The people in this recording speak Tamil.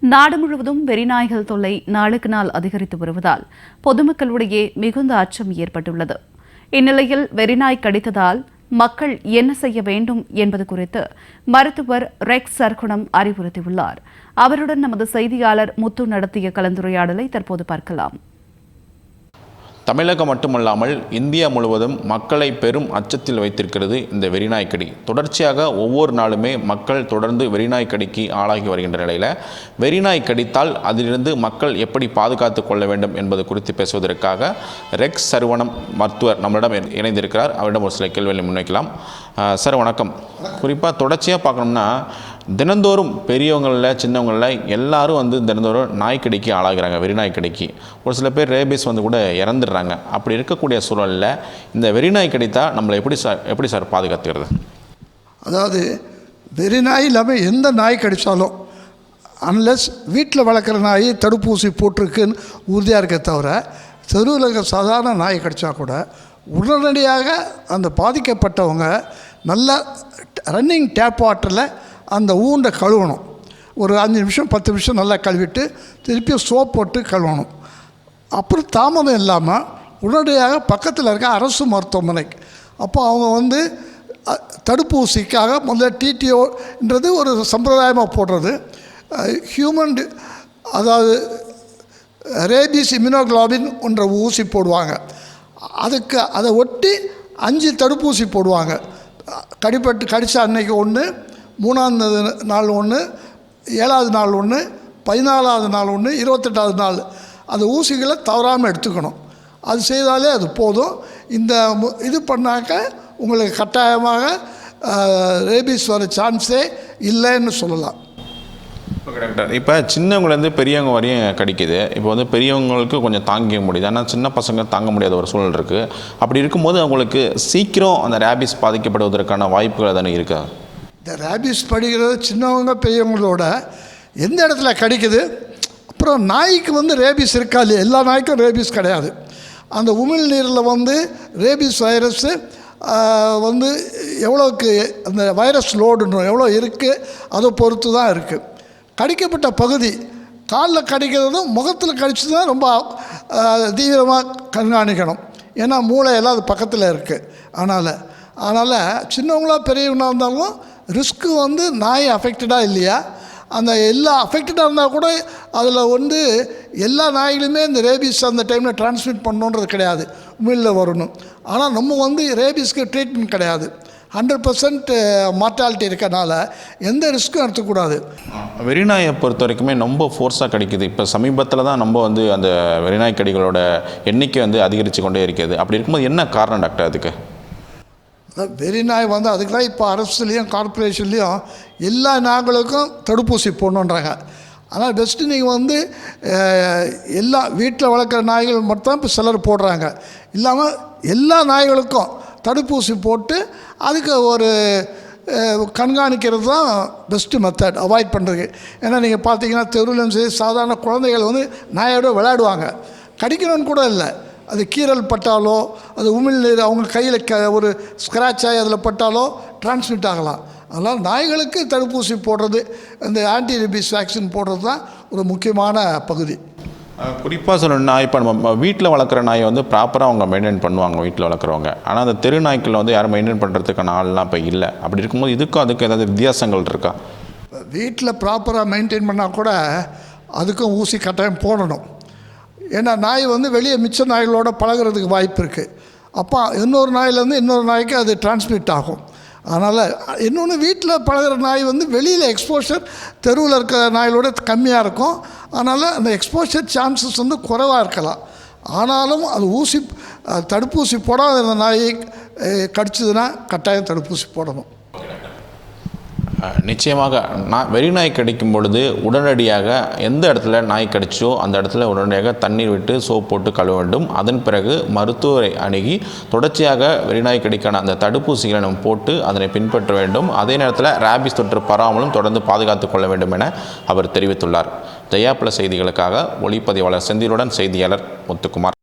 நாடு முழுவதும் வெறிநாய்கள் தொல்லை நாளுக்கு நாள் அதிகரித்து வருவதால் பொதுமக்களிடையே மிகுந்த அச்சம் ஏற்பட்டுள்ளது. இந்நிலையில் வெறிநாய் கடித்ததால் மக்கள் என்ன செய்ய வேண்டும் என்பது குறித்து மருத்துவர் ரெக்ஸ் சர்க்குணம் அறிவுறுத்தியுள்ளார். அவருடன் நமது செய்தியாளர் முத்து நடத்திய கலந்துரையாடலை தற்போது பார்க்கலாம். தமிழகம் மட்டுமல்லாமல் இந்தியா முழுவதும் மக்களை பெரும் அச்சத்தில் வைத்திருக்கிறது இந்த வெறிநாய்க்கடி. தொடர்ச்சியாக ஒவ்வொரு நாளுமே மக்கள் தொடர்ந்து வெறிநாய்க்கடிக்கு ஆளாகி வருகின்ற நிலையில் வெறிநாய் கடித்தால் அதிலிருந்து மக்கள் எப்படி பாதுகாத்து கொள்ள வேண்டும் என்பது குறித்து பேசுவதற்காக ரெக்ஸ் சருவணம் மருத்துவர் நம்மளிடம் இணைந்திருக்கிறார். அவரிடம் ஒரு சில கேள்விகளை முன்வைக்கலாம். சார் வணக்கம். குறிப்பாக தொடர்ச்சியாக பார்க்கணும்னா தினந்தோறும் பெரியவங்களில் சின்னவங்களில் எல்லாரும் வந்து தினந்தோறும் நாய்க்கடிக்கு ஆளாகிறாங்க வெறிநாய்க்கடிக்கு. ஒரு சில பேர் ரேபிஸ் வந்து கூட இறந்துடுறாங்க. அப்படி இருக்கக்கூடிய சூழலில் இந்த வெறிநாய் கடித்தா நம்மளை எப்படி சார் எப்படி சார் பாதுகாத்துக்கிறது? அதாவது வெறி நாய் இல்லாமல் எந்த நாய் கடித்தாலும் அன்லெஸ் வீட்டில் வளர்க்குற நாய் தடுப்பூசி போட்டிருக்குன்னு உறுதியாக இருக்க தவிர தெருவில் இருக்க சாதாரண நாய் கடித்தா கூட உடனடியாக அந்த பாதிக்கப்பட்டவங்க நல்லா ரன்னிங் டேப் வாட்டரில் அந்த ஊண்டை கழுவணும். ஒரு அஞ்சு நிமிஷம் பத்து நிமிஷம் நல்லா கழுவிட்டு திருப்பி சோப் போட்டு கழுவணும். அப்புறம் தாமதம் இல்லாமல் உடனடியாக பக்கத்தில் இருக்க அரசு மருத்துவமனைக்கு அப்போ அவங்க வந்து தடுப்பூசிக்காக முதல்ல டிடிஓன்றது ஒரு சம்பிரதாயமாக போடுறது. ஹியூமன் அதாவது ரேபிஸ் இம்யூனோகுளோபின் என்ற ஊசி போடுவாங்க. அதுக்கு அதை ஒட்டி அஞ்சு தடுப்பூசி போடுவாங்க. கடிப்பட்டு கடித்த அன்னைக்கு ஒன்று மூணாவது நாள் ஒன்று ஏழாவது நாள் ஒன்று பதினாலாவது நாள் ஒன்று இருபத்தெட்டாவது நாள். அந்த ஊசிகளை தவறாமல் எடுத்துக்கணும். அது செய்தாலே அது போதும். இந்த மு- இது பண்ணாக்க உங்களுக்கு கட்டாயமாக ரேபிஸ் வர சான்ஸே இல்லைன்னு சொல்லலாம். Okay doctor. இப்போ சின்னவங்கலேருந்து பெரியவங்க வரையும் கடிக்குது. இப்போ வந்து பெரியவங்களுக்கு கொஞ்சம் தாங்கிக்க முடியுது. ஆனால் சின்ன பசங்க தாங்க முடியாத ஒரு சூழல் இருக்குது அப்படி இருக்கும்போது அவங்களுக்கு சீக்கிரம் அந்த ரேபிஸ் பாதிக்கப்படுவதற்கான வாய்ப்புகள் தானே இருக்கா? இந்த ரேபிஸ் படிக்கிறது சின்னவங்க பெரியவங்களோட எந்த இடத்துல கடிக்குது? அப்புறம் நாய்க்கு வந்து ரேபிஸ் இருக்கா இல்லையா? எல்லா நாய்க்கும் ரேபிஸ் கிடையாது. அந்த உமிழ் நீரில் வந்து ரேபிஸ் வைரஸ்ஸு வந்து எவ்வளோக்கு அந்த வைரஸ் லோடுன்னு எவ்வளோ இருக்குது அதை பொறுத்து தான் இருக்குது கடிக்கப்பட்ட பகுதி காலில் கடிக்கிறதும் முகத்தில் கடிச்சு தான் ரொம்ப தீவிரமாக கண்காணிக்கணும். ஏன்னா மூளையெல்லாம் அது பக்கத்தில் இருக்குது அதனால் அதனால் சின்னவங்களா பெரியவங்களாக இருந்தாலும் ரிஸ்க்கு வந்து நாய் அஃபெக்டடாக இல்லையா? அந்த எல்லா அஃபெக்டடாக இருந்தால் கூட அதில் வந்து எல்லா நாய்களுமே இந்த ரேபிஸ் அந்த டைமில் டிரான்ஸ்மிட் பண்ணணுன்றது கிடையாது. உமிழில் வரணும். ஆனால் நம்ம வந்து ரேபிஸ்க்கு ட்ரீட்மெண்ட் கிடையாது. ஹண்ட்ரட் பர்சன்ட் மார்ட்டாலிட்டி இருக்கனால எந்த ரிஸ்க்கும் எடுத்துக்கூடாது. வெறிநாயை பொறுத்த வரைக்குமே ரொம்ப ஃபோர்ஸாக கிடைக்குது. இப்போ சமீபத்தில் தான் நம்ம வந்து அந்த வெறிநாய் கடிகளோட எண்ணிக்கை வந்து அதிகரித்து கொண்டே இருக்கிறது. அப்படி இருக்கும்போது என்ன காரணம் டாக்டர் அதுக்கு? வெறி நாய் வந்து அதுக்கு தான் இப்போ அரசுலேயும் கார்ப்பரேஷன்லேயும் எல்லா நாய்களுக்கும் தடுப்பூசி போடணுன்றாங்க. ஆனால் பெஸ்ட்டு நீங்கள் வந்து எல்லா வீட்டில் வளர்க்குற நாய்கள் மட்டும் இப்போ சிலர் போடுறாங்க. இல்லாமல் எல்லா நாய்களுக்கும் தடுப்பூசி போட்டு அதுக்கு ஒரு கண்காணிக்கிறது தான் பெஸ்ட்டு மெத்தட் அவாய்ட் பண்ணுறதுக்கு ஏன்னா நீங்கள் பார்த்தீங்கன்னா தெருவிலும் சரி சாதாரண குழந்தைகள் வந்து நாயோட விளையாடுவாங்க. கடிக்கணும்னு கூட இல்லை. அது கீறல் பட்டாலோ அது உமிழ்நீர் அவங்க கையில் க ஒரு ஸ்க்ராட்ச் ஆகி அதில் பட்டாலோ டிரான்ஸ்மிட் ஆகலாம். அதனால் நாய்களுக்கு தடுப்பூசி போடுறது இந்த ஆன்டி ரேபிஸ் வேக்சின் போடுறது தான் ஒரு முக்கியமான பகுதி. குறிப்பாக சொல்லணும்னா இப்போ நம்ம வீட்டில் வளர்க்குற நாயை வந்து ப்ராப்பராக அவங்க மெயின்டைன் பண்ணுவாங்க வீட்டில் வளர்க்குறவங்க. ஆனால் அந்த தெரு நாய்க்கள் வந்து யாரும் மெயின்டைன் பண்ணுறதுக்கான ஆள்லாம் இப்போ இல்லை. அப்படி இருக்கும்போது இதுக்கும் அதுக்கும் ஏதாவது வித்தியாசங்கள் இருக்கா? வீட்டில் ப்ராப்பராக மெயின்டைன் பண்ணால் கூட அதுக்கும் ஊசி கட்டாயம் போடணும். ஏன்னா நாய் வந்து வெளியே மிச்ச நாய்களோட பழகுறதுக்கு வாய்ப்பு இருக்குது அப்போ இன்னொரு நாயிலேருந்து இன்னொரு நாய்க்கு அது டிரான்ஸ்மிட் ஆகும். அதனால் இன்னொன்று வீட்டில் பழகுற நாய் வந்து வெளியில் எக்ஸ்போஷர் தெருவில் இருக்கிற நாய்களோட கம்மியாக இருக்கும். அதனால் அந்த எக்ஸ்போஷர் சான்சஸ் வந்து குறைவாக இருக்கலாம். ஆனாலும் அது ஊசி தடுப்பூசி போடாத அந்த நாய் கடிச்சதுன்னா கட்டாயம் தடுப்பூசி போடணும். நிச்சயமாக நான் வெறிநாய் கடிக்கும் பொழுது உடனடியாக எந்த இடத்துல நாய் கடிச்சோ அந்த இடத்துல உடனடியாக தண்ணீர் விட்டு சோப் போட்டு கழுவ வேண்டும். அதன் பிறகு மருத்துவரை அணுகி தொடர்ச்சியாக வெறிநாய் கடிக்கான அந்த தடுப்பூசிகளை நம்ம போட்டு அதனை பின்பற்ற வேண்டும். அதே நேரத்தில் ரேபிஸ் தொற்று பராமலும் தொடர்ந்து பாதுகாத்துக் கொள்ள வேண்டும் என அவர் தெரிவித்துள்ளார். ஜெயா செய்திகளுக்காக ஒளிப்பதிவாளர் செந்திலுடன் செய்தியாளர் முத்துக்குமார்.